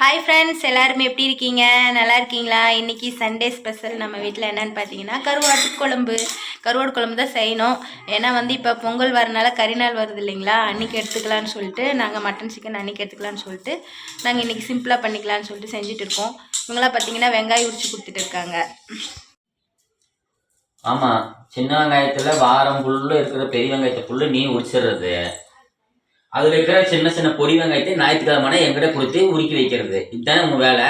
Hi friends எல்லாருமே எப்படி இருக்கீங்க? நல்லா இருக்கீங்களா? இன்னைக்கு சண்டே ஸ்பெஷல் நம்ம வீட்டில் என்னன்னு பார்த்தீங்கன்னா கருவாட்டு குழம்பு. கருவாடு குழம்பு தான் செய்யணும். ஏன்னா வந்து இப்போ பொங்கல் வரனால கறி நாள் வருது இல்லைங்களா? அன்றைக்கி எடுத்துக்கலான்னு சொல்லிட்டு நாங்கள் மட்டன் சிக்கன் அன்றைக்கி எடுத்துக்கலான்னு சொல்லிட்டு நாங்கள் இன்றைக்கி சிம்பிளாக பண்ணிக்கலாம்னு சொல்லிட்டு செஞ்சுட்டு இருக்கோம். இவங்களாம் பார்த்தீங்கன்னா வெங்காயம் உரிச்சு கொடுத்துட்டு இருக்காங்க. ஆமாம் சின்ன வெங்காயத்தில் வாரம் புல்லு இருக்கிற பெரிய வெங்காயத்தை புல்லு நீ உரிச்சிடுறது. அதுல இருக்கிற சின்ன சின்ன பொடி வெங்காயத்தை ஞாயிற்றுக்கிழமை என்கிட்ட கொடுத்து உருக்கி வைக்கிறது. இதுதானே உங்க வேலை?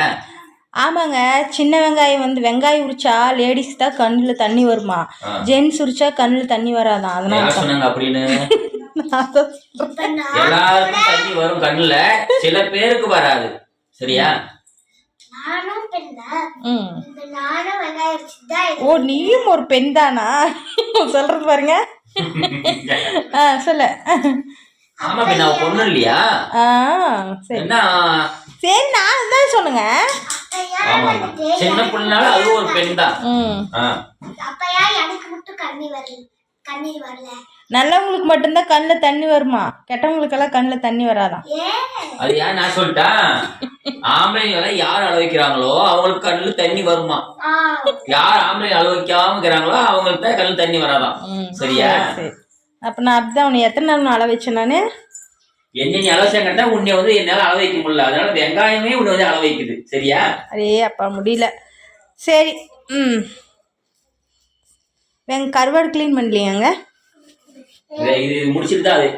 ஆமாங்க. சின்ன வெங்காயம் வந்து வெங்காயம் உரிச்சா லேடிஸ் தான் கண்ணில் தண்ணி வருமா. ஜென்ஸ் உரிச்சா கண்ணில் தண்ணி வராதான் அதனால சொன்னாங்க அப்படின்னு. எல்லாருக்கும் தண்ணி வரும் கண்ணுல சில பேருக்கு வராது. சரியா? ஓ நீயும் ஒரு பெண் தானா சொல்றது பாருங்க. ஆ சொல்லு. ஆமா பொண்ணு இல்லையா? ஆ சரி. என்ன? சரி நான் தான் சொல்லுங்க ஆமா. சின்ன பிள்ளைனால அது ஒரு பெண் தான் ம். ஆ. அப்பயா எனக்கு மட்டும் கண்ணீர் வரல கண்ணீர் வரல. நல்லவங்களுக்கு மட்டும்தான் கண்ணில் தண்ணி வருமா? கெட்டவங்களுக்கெல்லாம் கண்ணில் தண்ணி வராதான் அது ஏன் நான் சொல்லிட்டேன் ஆம்பளைங்களை யார் அள வைக்கிறாங்களோ அவங்களுக்கு கண்ணுல தண்ணி வருமா? யார் ஆம்பளை அள வைக்காம இருக்கிறாங்களோ அவங்களுக்கு தான் கண்ணுல தண்ணி வராதாம் ம். சரியா? சரி. அப்போ நான் உன்னை எத்தனை நாள் நான் அள வச்சேன் நான்? என்ன நீ அளவச்சா கண்டா உன்னை வந்து என்னால அள வைக்க முடியல. அதனால வெங்காயமே உன்னை வந்து அள வைக்குது. சரியா? அதே அப்பா முடியல. சரி ம். வெங்க கருவாடு க்ளீன் பண்ணலையாங்க? இது முடிச்சிட்டு தான் அது.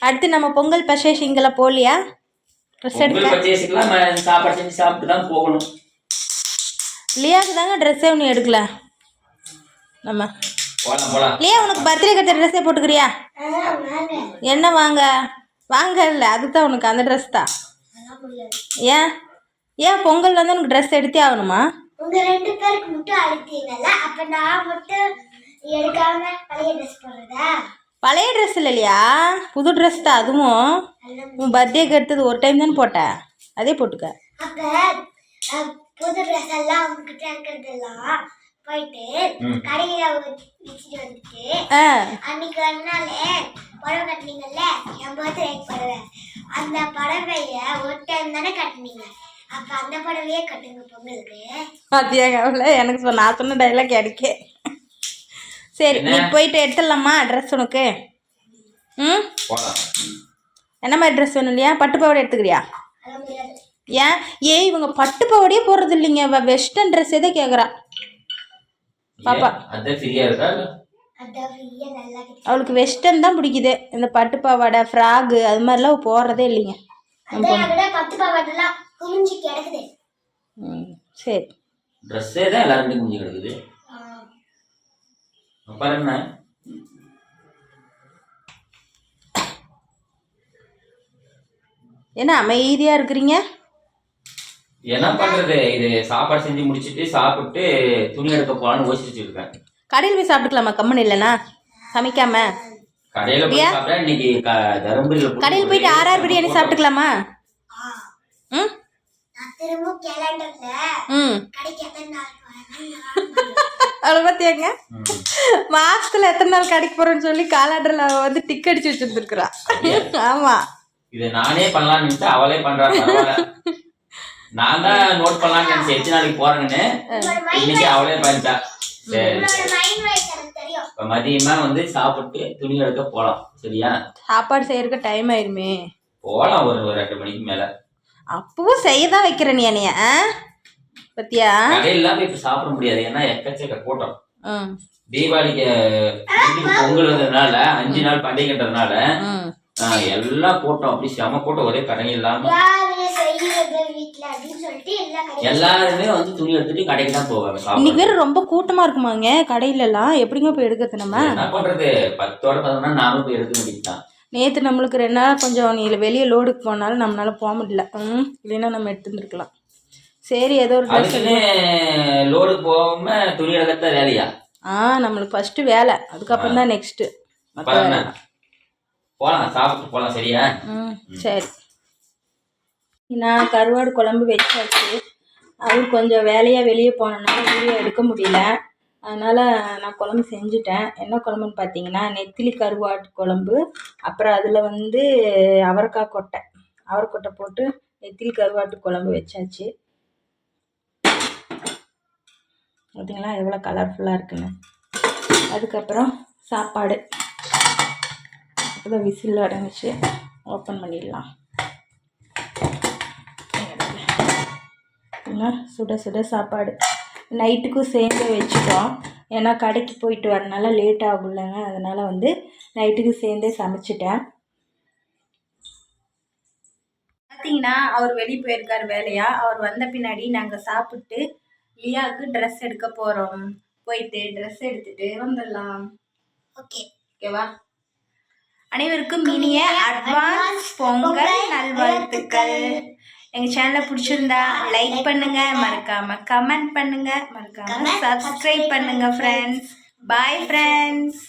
அடுத்து நம்ம பொங்கல் பசேஷ் இங்கெல்லாம் போகலையா? ட்ரெஸ் எடுக்க? பொங்கல் பர்ச்சேஸுக்குலாம் ம- சாப்பாடு செஞ்சு சாப்பிட்டு தான் போகணும். லியாவுக்கு தாங்க ட்ரெஸ்ஸே ஒன்று எடுக்கல. நம்ம போலாம் போலாம். லியா உனக்கு பர்த்டே கட்ட ட்ரெஸ்ஸே போட்டுக்கிறியா? என்ன வாங்க? வாங்க இல்லை அதுதான் உனக்கு அந்த ட்ரெஸ் தான். ஏன்? ஏன் பொங்கல் வந்து உனக்கு ட்ரெஸ் எடுத்தே ஆகணுமா? உங்க ரெண்டு பேருக்கு மட்டும் அழுத்தீங்கல்ல அப்ப நான் மட்டும் எடுக்காம பழைய ட்ரெஸ் போடுறதா? பழைய ட்ரெஸ் இல்லையா புது ட்ரெஸ் தான் அதுவும். உன் பர்த்டேக்கு எடுத்தது ஒரு டைம் தானே போட்டேன் அதே போட்டுக்க. அப்ப புது ட்ரெஸ் எல்லாம் உங்ககிட்ட இருக்கிறதெல்லாம் போயிட்டு கடையில வச்சுட்டு வந்துட்டு அன்னைக்கு ஒரு நாள் புடவை கட்டினீங்கல்ல? என் பர்த்டே புடவை. அந்த புடவைய ஒரு டைம் தானே கட்டினீங்க. அப்ப அந்த புடவையே கட்டுங்க பொங்கலுக்கு. பாத்தியாங்க அவள எனக்கு சொன்ன நான் சொன்ன டைலாக் கிடைக்க சரி நீ போயிட்டு எடுத்துடலாமா ட்ரெஸ் உனக்கு? ம்? போலாம். என்ன மாதிரி ட்ரெஸ் வேணும் இல்லையா? பட்டு பாவாடை எடுத்துக்கிறியா? ஏன்? ஏய் இவங்க பட்டு பாவாடையே போடுறது இல்லைங்க. வெஸ்டர்ன் ட்ரெஸ் எதை கேட்குறா பாப்பா. அதான் ஃப்ரீயா இருக்கா? அவளுக்கு வெஸ்டர்ன் தான் பிடிக்குது. இந்த பட்டு பாவாடை ஃப்ராகு அது மாதிரிலாம் போடுறதே இல்லைங்க. குமிஞ்சு கிடக்குது. ம் சரி. ட்ரெஸ்ஸே தான் எல்லாருமே குஞ்சு கிடக்குது. ஆ, அப்புறம் என்ன? என்ன அமைதியாக இருக்கிறீங்க? என்ன பண்றது? இது சாப்பாடு செஞ்சு முடிச்சிட்டு சாப்பிட்டு துணி எடுக்க போலான்னு யோசிச்சுட்டு இருக்கேன். கடையில் போய் சாப்பிட்டுக்கலாமா? கம்மன் இல்லைனா சமைக்காம? கடையில போய் சாப்பிட்டா இன்னைக்கு தருமபுரியில போய் கடையில் போயிட்டு ஆர்ஆர் பிரியாணி சாப்பிட்டுக்கலாமா. ம்? ம். மாசத்துல எத்தனை நாள் கடைக்கு போறோம்னு சொல்லி காலாண்டர்ல வந்து டிக் அடிச்சு வச்சிருந்துருக்குறா. ஆமா. இதை நானே பண்ணலாம்னு நினைச்சா அவளே பண்றா பரவாயில்ல. நான் தான் நோட் பண்ணலாம்னு நினைச்சேன். எத்தனை நாளைக்கு போறேன்னு. இன்னைக்கு அவளே பண்ணிட்டா. சரி மதியமா வந்து சாப்பிட்டு துணி எடுக்க போலாம். சரியா? சாப்பாடு செய்யறதுக்கு டைம் ஆயிருமே. போலாம் ஒரு ஒரு ரெண்டு மணிக்கு மேல. அப்பவும் செய்ய தான் வைக்கிற நீ என்னைய? பத்தியா? கடையில போய் இப்ப சாப்பிட முடியாது. ஏன்னா எக்கச்சக்க கூட்டம். ம் தீபாவளிக்கு பொங்கல்ன்றதுனால அஞ்சு நாள் பண்டிகைன்றதுனால எல்லாம் கூட்டம் அப்படி செம கூட்டம். ஒரே கடைங்க இல்லாம. எல்லாருமே வந்து துணி எடுத்துட்டு கடைக்கு தான் போவாங்க இன்னைக்கு வேற ரொம்ப கூட்டமா இருக்குமாங்க. கடையில எல்லாம் எப்படிங்க போய் எடுக்கிறது நம்ம? என்ன பண்றது? பத்தோட பதினொன்னா நானும் போய் எடுக்க வேண்டியதுதான். நேற்று நம்மளுக்கு ரெண்டு நாள் கொஞ்சம் நீ வெளியே லோடுக்கு போனாலும் நம்மளால போக முடியல. ம் இல்லைன்னா நம்ம எடுத்துருந்துருக்கலாம். சரி ஏதோ ஒரு ட்ரெஸ் லோடு போகாம துணி எடுக்கத்தான் வேலையா? ஆ நம்மளுக்கு ஃபர்ஸ்ட் வேலை. அதுக்கப்புறம் தான் என்ன? போலாம் சாப்பிட்டு போலாம் சரியா? ம் சரி. நான் கருவாடு குழம்பு வச்சாச்சு. அவர் கொஞ்சம் வேலையாக வெளியே போனனால வீடியோ எடுக்க முடியல. அதனால் நான் குழம்பு செஞ்சுட்டேன். என்ன குழம்புன்னு பார்த்தீங்கன்னா நெத்திலி கருவாட்டு குழம்பு அப்புறம் அதில் வந்து அவரைக்காய் கொட்டை. அவரைக்கொட்டை போட்டு நெத்திலி கருவாட்டு குழம்பு வச்சாச்சு. பார்த்தீங்களா எவ்வளோ கலர்ஃபுல்லாக இருக்குன்னு. அதுக்கப்புறம் சாப்பாடு. இப்போ விசில் அடங்குச்சு ஓப்பன் பண்ணிடலாம். சுட சுட சாப்பாடு. நைட்டுக்கும் சேர்ந்து வச்சுட்டோம். ஏன்னா கடைக்கு போயிட்டு வரனால லேட் ஆகும்லங்க. அதனால் வந்து நைட்டுக்கு சேர்ந்தே சமைச்சிட்டேன். பார்த்தீங்கன்னா அவர் வெளியே போயிருக்கார் வேலையா? அவர் வந்த பின்னாடி நாங்கள் சாப்பிட்டு லியாவுக்கு ட்ரெஸ் எடுக்க போகிறோம் போயிட்டு ட்ரெஸ் எடுத்துட்டு வந்துடலாம். ஓகே. ஓகேவா அனைவருக்கும் இனிய அட்வான்ஸ் பொங்கல் நல்வாழ்த்துக்கள். எங்கள் சேனலை பிடிச்சிருந்தா லைக் பண்ணுங்க மறக்காம கமெண்ட் பண்ணுங்க மறக்காம சப்ஸ்கிரைப் பண்ணுங்க ஃப்ரெண்ட்ஸ் பாய் ஃப்ரெண்ட்ஸ்